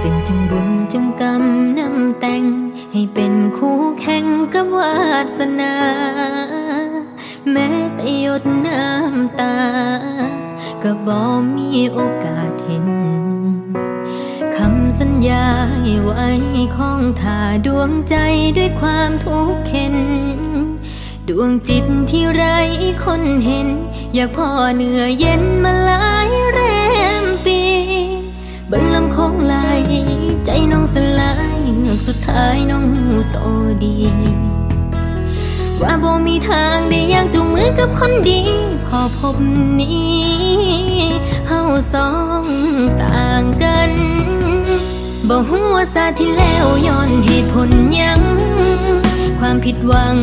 เป็นจงบุญจงกรรมนำแต่ง ให้เป็นคู่แข่งกับวาสนา แม้แต่หยดน้ำตา ก็บ่มีโอกาสเห็น สัญญาไว้ของท่าดวงใจด้วยความทุกข์เข็น ดวงจิตที่ไรคนเห็น อยากพ่อเหนื่อยเย็นมาหลายแรมปีเบิ่งลำคงไหลใจน้องสลายเฮือกสุดท้ายน้องหูโตดี ว่าบ่มีทางได้อยากจูงมือกับคนดี พอพบนี้ บ่หัวาสาที่แล้วย้อนเหตุผลยัง ความผิดหวัง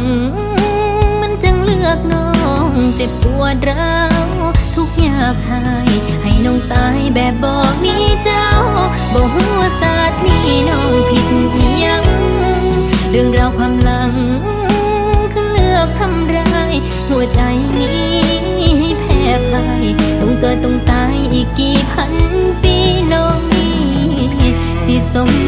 มันจังเลือกน้องเจ็บปวดร้าวทุกอยากหายให้น้องตายแบบบอกมีเจ้าบ่หัวาสานี้น้องผิดยัง เรื่องราวความหลังคือเลือกทำร้ายหัวใจนี้ให้แพ้พ่ายต้องเกิดต้องตายอีกกี่พันปี สิ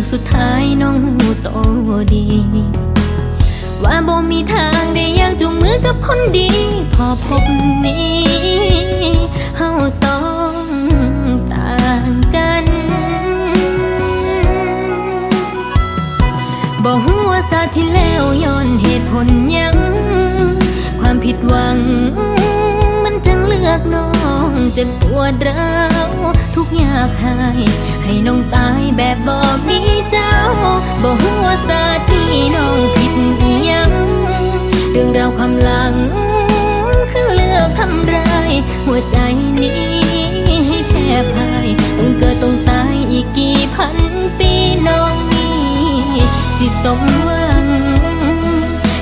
ายเมื่อกสุดท้ายน้องหูโตดี ว่าบ่มีทางได้อยากจูงมือกับคนดี พอพบนี้เฮาสองต่างกันบอกหัวาสาที่แล้วย้อนเหตุผลยัง ความผิดหวัง มันจังเลือกน้องเจ็บปวดร้าว ทุกอยากหาย ให้น้องตายแบบบอกมีเจ้าบอกหัวสาที่น้องผิดยัง เรื่องราวความหลัง คือเลือกทำร้าย หัวใจนี้ให้แพ้พ่ายต้องเกิดต้องตายอีกกี่พันปีน้องนี้สิสมหวัง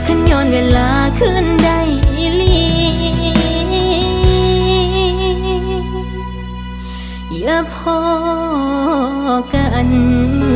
ขันย้อนเวลาขึ้นได้ อี